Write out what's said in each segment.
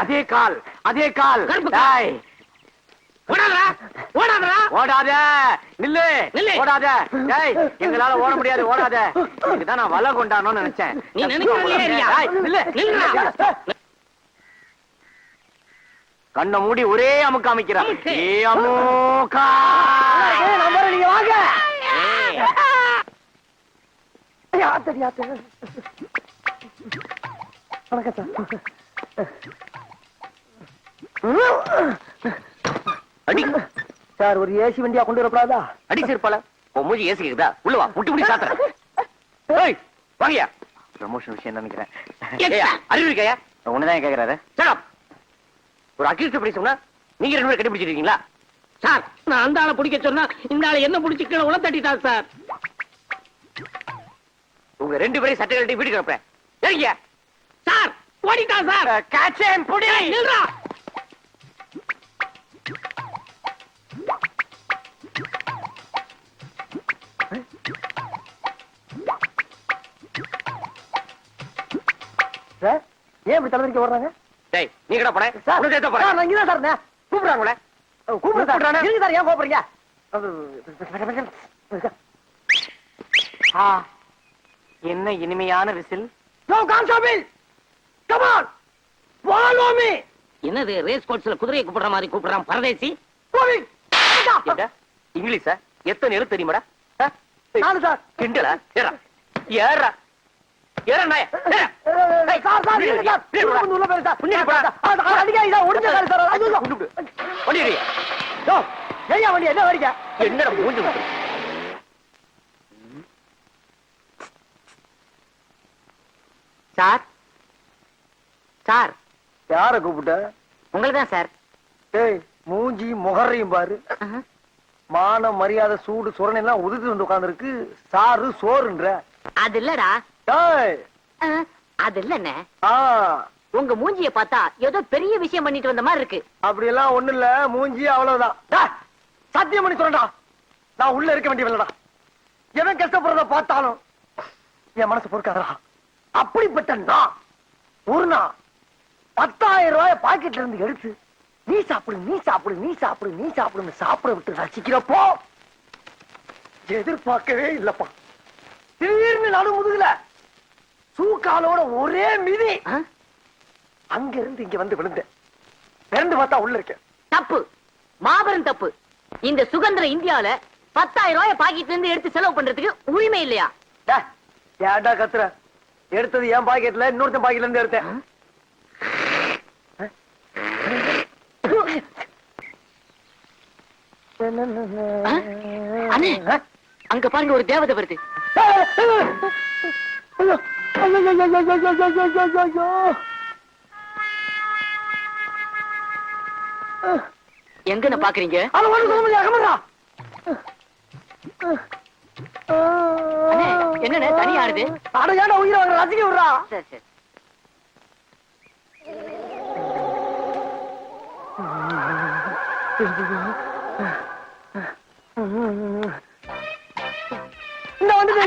அதே கால் அதே கால். ஓடாத. நில்லு. நில்லு. ஓடாத. டேய் எங்களால ஓட முடியாது ஓடாத. இதுதான் நான் வலை கொண்டானோன்னு நினைச்சேன். நீ. டேய், நில்லு. கண்ணை மூடி ஒரே அமுக்கு அமைக்கிறான் அமுக்கு. ஏ அமுக்கா நீங்க வாங்க. ஆத்தடி ஆத்தடி வணக்கம் சார். அடி. சார் ஒரு ஏசி வண்டியா கொண்டு வரக்கூடாதா? அடி சிறுப்பால உன் மூஞ்சி ஏசி கேக்குதா? உள்ள வா முட்டி முடி சாத்துறேன். ஏய் வாங்கயா ப்ரமோஷன் விஷயம் நினைக்கிறேன். அறிவு இருக்கையா உன்னதான் கேக்குறாரு. Up. ஒரு அக்யூஸ்ட் படி சொன்னா நீங்க ரெண்டு பேரும் கண்டுபிடிச்சிருக்கீங்களா? சார் நான் அந்த ஆளை பிடிக்க சொன்னா இந்த ஆளை என்ன பிடிச்சி கீழே உள்ள தட்டிட்டார் சார். உங்க ரெண்டு பேரையும் சட்டை கட்டி வீட்டுக்கு அனுப்புறேன். சரிங்க சார் ஓடிட்டான் சார். காச்சேன் புடி நில்றா. சார் ஏன் இப்படி தலைவரிக்க வர்றாங்க டேய் நீ கடா சார். உனக்கு ஏத்த போற சார் சார், ஏன் என்ன இனிமையான விசில்! என்னது ரேஸ் கோர்ஸ்ல குதிரையை கூப்பிடுற மாதிரி கூப்பிடுறான் பரதேசி? இங்கிலீஷா? எத்தனை எழுத்து தெரியுமாடா? நானு சார். கிண்டலா? ஏறா. ஏறா. என்ன வரீங்க? என்னடா மூஞ்சி விட்டு சார்? சார்? யார கூப்பிட்ட? உங்களை தான் சார். ஏய் மூஞ்சி முகரையும் பாரு. மான மரியாதை சூடு சுரணை எல்லாம் உதுத்து வந்து உட்கார்ந்துருக்கு. சாரு சோறுன்ற. அது இல்லடா. அது இல்லண்ணே உங்க மூஞ்சிய பார்த்தா ஏதோ பெரிய விஷயம் பண்ணிட்டு வந்த மாதிரி இருக்கு. அப்படி எல்லாம் ஒண்ணு இல்ல. மூஞ்சி அவ்வளவுதான். சத்தியம் பண்ணி சொல்றேன்டா. நான் உள்ள இருக்க வேண்டியவில்லடா எவன் கஷ்டப்படுறத பார்த்தாலும் என் மனசு பொறுக்காதடா. அப்படிப்பட்ட நான் ஒரு நாள் பத்தாயிரம் ரூபாய பாக்கெட்ல இருந்து எடுத்து நீ சாப்பிடு நீ சாப்பிடு நீ சாப்பிடு நீ சாப்பிடுன்னு சாப்பிட விட்டு ரசிக்கிறப்போ எதிர்பார்க்கவே இல்லப்பா. திடீர்னு நடு முதுகுல சூக்காலோட ஒரே மிதி. அங்க இருந்து இங்க வந்து விழுந்தேன். பிறந்து பார்த்தா உள்ள இருக்கேன். தப்பு. மாபெரும் தப்பு. இந்த சுதந்திர இந்தியால பத்தாயிரம் ரூபாய் பாக்கெட்ல இருந்து எடுத்து செலவு பண்றதுக்கு உரிமை இல்லையா? ஏன்டா கத்துற? எடுத்தது என் பாக்கெட்ல இன்னொருத்தன் பாக்கெட்ல இருந்து எடுத்தேன். அங்க பாருங்க ஒரு தேவதை வருது. எங்கன்னு பாக்குறீங்க அட, ஒண்ணும் சொல்ல முடியாது, அகமதுடா. தனியா ஆடுது? அட, ஏன்டா உயிரை ரசிக்க விடுறா. சரி சரி இந்த வந்துட்டு-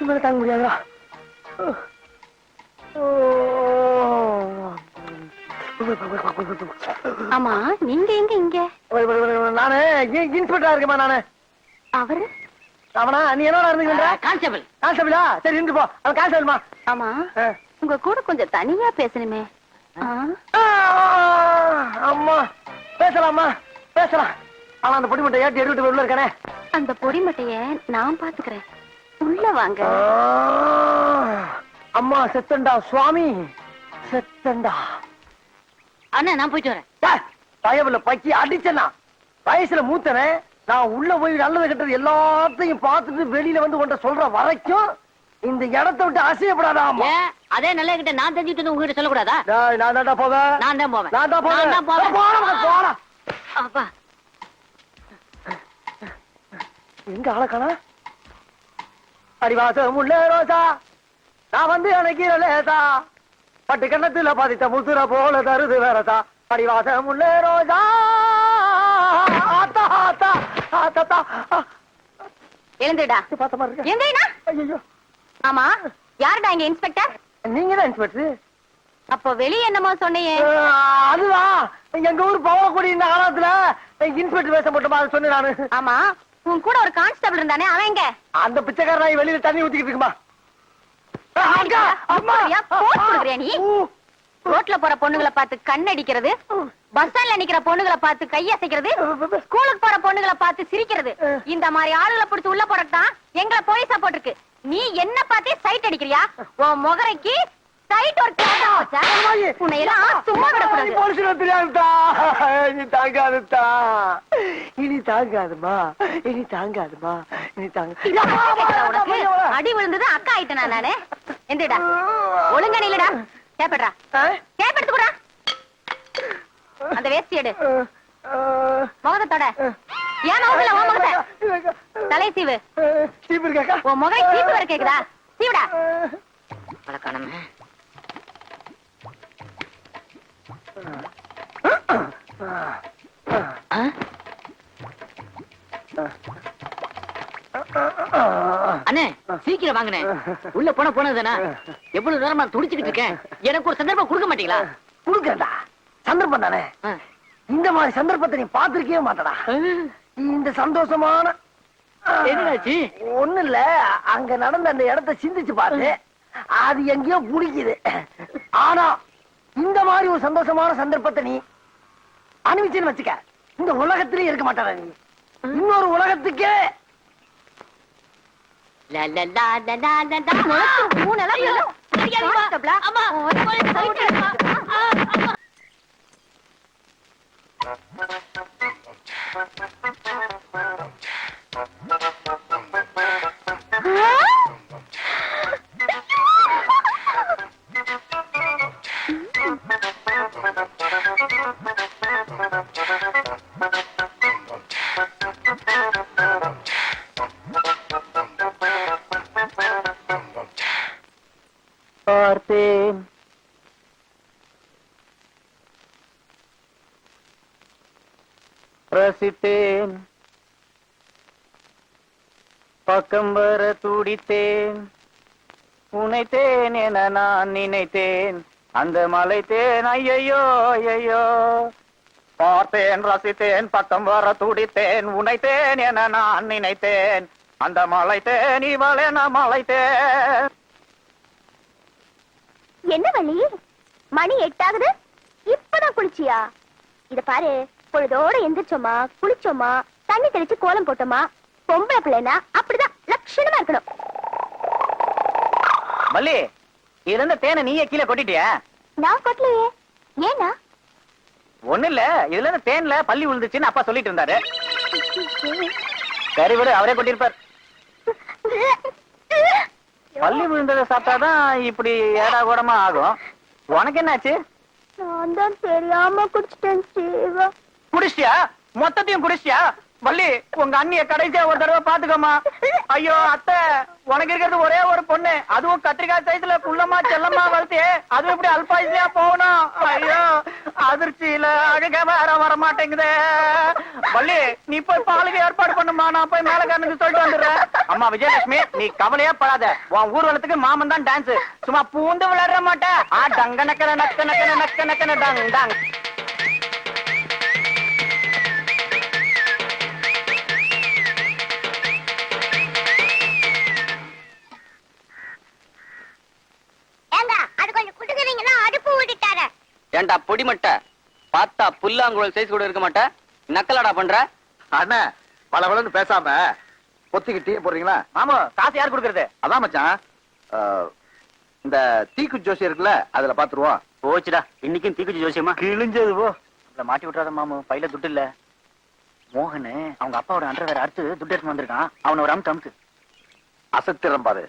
இதுக்கு மேல தாங்க முடியாதுடா. ஆமா நீங்க எங்க இங்க? நானு இன்ஸ்பெக்டரா இருக்கேமா நானு. அவரு? அவனா? நீ என்னடா இருந்துக்கின்ற கான்ஸ்டபிள். கான்ஸ்டபிளா? சரி இருந்து போ. அவன் கான்ஸ்டபிள்மா. ஆமா உங்க கூட கொஞ்சம் தனியா பேசணுமே? அம்மா. பேசலாமா பேசலாம். ஆனா அந்த பொடி மட்டும் ஏற்றி எடுத்துட்டு உள்ள இருக்கானே. அந்த பொடி மட்டைய நான் பாத்துக்கிறேன். உள்ள வாங்க. அம்மா செத்தண்டா சுவாமி. செத்தண்டா. அண்ணா நான் போயிட்டு வரேன். டேய், பயவுல பக்கி அடிச்சனா வயசுல மூத்தனே நான் உள்ள போய் நல்லது கெட்டது எல்லாத்தையும் பார்த்துட்டு வெளியில வந்து உன்ட்ட சொல்ற வரைக்கும் இந்த இடத்தை விட்டு அசையப்படாதா அதே நல்ல கிட்ட நான் தெரிஞ்சுட்டு உங்ககிட்ட சொல்லக்கூடாதா? டேய், நான் தான்டா போவேன். நான் தான் போவேன். நான் தான் போவேன். நான் தான் போவேன். அப்பா. எங்க ஆளக்கானா அடிவாசம் உள்ள ரோசா. நான் வந்து அணைக்கிற லேசா. பட்டு கண்ணத்துல பாதித்த முத்துற போல தருது வேறதா. பரிவாசம் உள்ள ரோஜா ஆத்தா ஆத்தா ஆத்தா. எழுந்துடா. பார்த்த மாதிரி ஐயோ ஆமா யாருடா இங்க இன்ஸ்பெக்டர்? நீங்க தான் இன்ஸ்பெக்டர். அப்போ வெளிய என்னமோ சொன்னியே அதுதான். எங்க ஊர் பவளக்குடி இந்த காலத்துல இன்ஸ்பெக்டர் போட்டுமா அதை சொன்னேன் நானு. ஆமா. உன் கூட ஒரு கான்ஸ்டபிள் இருந்தானே அவன் எங்க? அந்த பிச்சைக்கார நாய் வெளியில தண்ணி ஊத்திக்கிட்டு இருக்குமா? ரோட்ல போற பொண்ணுங்களை பார்த்து கண்ணடிக்கிறது பஸ் ஸ்டாண்ட்ல நிக்கிற பொண்ணுங்களை பார்த்து கையசைக்கிறது ஸ்கூலுக்கு போற பொண்ணுங்களை பார்த்து சிரிக்கிறது. இந்த மாதிரி ஆளுகளை பிடிச்சு உள்ள போறதுதான் எங்களை போலீஸா போட்டிருக்கு. நீ என்ன பார்த்தே சைட் அடிக்கிறியா? உன் முகரைக்கு சைட் ஒரு கேட்டா வச்சா உன்னை எல்லாம் சும்மா நீ விடக்கூடாது போலீஸ்ல தெரியாதுதா இனி தாங்காதுதா இனி தாங்காதுமா. இனி தாங்காதுமா. இனி தாங்க. இதோ கேக்குதா உனக்கு அடி விழுந்தது அக்கா ஆயிட்டனா நானு எந்திரடா. ஒழுங்கா நில்லுடா. கேப்பட்றா. கேப்படுத்து கூட அந்த வேஷ்டி எடு. முகத்தை தொட ஏன் முகத்துல உன் முகத்தை தலை சீவு உன் முகை சீப்பு வர கேக்குதா? சீவுடா. வழக்கானமே அண்ணே சீக்கிரம் வாங்கண்ணே. உள்ள போன போனதுதானே? எவ்வளவு நேரமா துடிச்சுக்கிட்டு இருக்கேன். எனக்கு ஒரு சந்தர்ப்பம் கொடுக்க மாட்டீங்களா? குடுக்கண்டா சந்தர்ப்பம் தானே. இந்த மாதிரி சந்தர்ப்பத்தை நீ பாத்திருக்கவே மாட்டடா. இந்த சந்தோஷமான என்னாச்சு? ஒண்ணு இல்ல. அங்க நடந்த அந்த இடத்தை சிந்திச்சு பாரு அது எங்கேயோ புடிக்குது ஆனா இந்த மாதிரி ஒரு சந்தோஷமான சந்தர்ப்பத்தை நீ அனுபவிச்சுன்னு வச்சுக்க. இந்த உலகத்திலே இருக்க மாட்டாடா நீ. இன்னொரு உலகத்துக்கே. லா, லா, லா, லா, லா, லா, லா. முகத்து மூணு ரசித்தேன் பக்கம் வர துடித்தேன். உனைத்தேன் என நான் நினைத்தேன். அந்த மலைத்தேன் ஐயையோ ஐயையோ. பார்த்தேன் ரசித்தேன் பக்கம் வர துடித்தேன். உனைத்தேன் என நான் நினைத்தேன். அந்த மலைத்தேன் நான் மலைத்தேன். என்ன வள்ளி? மணி எட்டாகுது. இப்பதான் குளிச்சியா? இத பாரு. பொழுதோட எந்திரிச்சோமா குளிச்சோமா தண்ணி தெளிச்சு கோலம் போட்டோமா பொம்பளை பிள்ளைனா அப்படிதான் லட்சணமா இருக்கணும். மல்லி இருந்த தேனை நீயே கீழே கொட்டிட்டியா? நான் கொட்டலையே. ஏனா ஒண்ணு இல்ல இதுல இருந்து தேன்ல பள்ளி விழுந்துச்சுன்னு அப்பா சொல்லிட்டு இருந்தாரு. விடு அவரே கொட்டிருப்பார் பள்ளி விழுந்ததை சாப்பிட்டாதான் இப்படி ஏடா கூடமா ஆகும். உனக்கு என்னாச்சு? நான் தான் தெரியாம குடிச்சிட்டேன் சீவா குடிச்சியா மொத்தத்தையும் குடிச்சியா வள்ளி உங்க அண்ணிய கடைசியா ஒரு தடவை பாத்துக்கோமா ஐயோ அத்தை உனக்கு இருக்கிறது ஒரே ஒரு பொண்ணு. அதுவும் கத்திரிக்காய் சைஸ்ல குள்ளமா செல்லமா வளர்த்து அது இப்படி அல்பாயிலா போகணும். ஐயோ அதிர்ச்சியில அழக வேற வர மாட்டேங்குதே. வள்ளி நீ போய் பாலுக்கு ஏற்பாடு பண்ணுமா நான் போய் மேலக்காரனுக்கு சொல்லிட்டு வந்துடுறேன். அம்மா விஜயலட்சுமி நீ கவலையே படாத. உன் ஊர்வலத்துக்கு மாமன் தான் டான்ஸ் சும்மா பூந்து விளையாட மாட்டேன் ஆ டங்க நக்கன நக்க நக்கன நக்க நக்கன டங் டங் ஏண்டா பொடிமட்டை பார்த்தா புல்லாங்குழல் சைஸ் கூட இருக்க மாட்டே? நக்கலடா பண்ற? அண்ணா பல பலன்னு பேசாம பொத்திக்கு டீ போடுறீங்களா? மாமு காசு யார் கொடுக்கறது? அதான் மச்சான். இந்த தீக்கு ஜோசி இருக்குல்ல அதுல பாத்துருவோம். போச்சுடா. இன்னைக்கும் தீக்குச்சி ஜோசியமா கிழிஞ்சது போ. நம்மள மாட்டி விட்டுறாத மாமு பையில துட்டு இல்ல. மோகனு அவங்க அப்பாவோட அண்டர் வேற அடுத்து துட்டு எடுத்து வந்திருக்கான். அவனை ஒரு அமுக்கு அமுக்கு அசத்திரம் பாரு.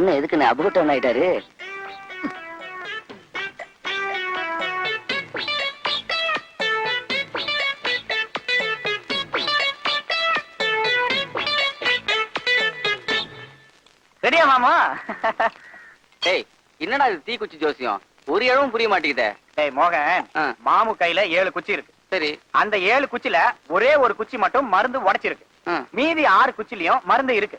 அண்ணன் எதுக்கு நான் அபகட்டம் ஆயிட்டாரு சரியா மாமா? என்னடா இது தீக்குச்சி ஜோசியம்? ஒரு இழவும் புரிய மாட்டேங்குது. டேய் மோகன் மாமு கையில ஏழு குச்சி இருக்கு. சரி. அந்த ஏழு குச்சில ஒரே ஒரு குச்சி மட்டும் மருந்து உடைச்சிருக்கு. ஆ. மீதி ஆறு குச்சிலயும் மருந்து இருக்கு.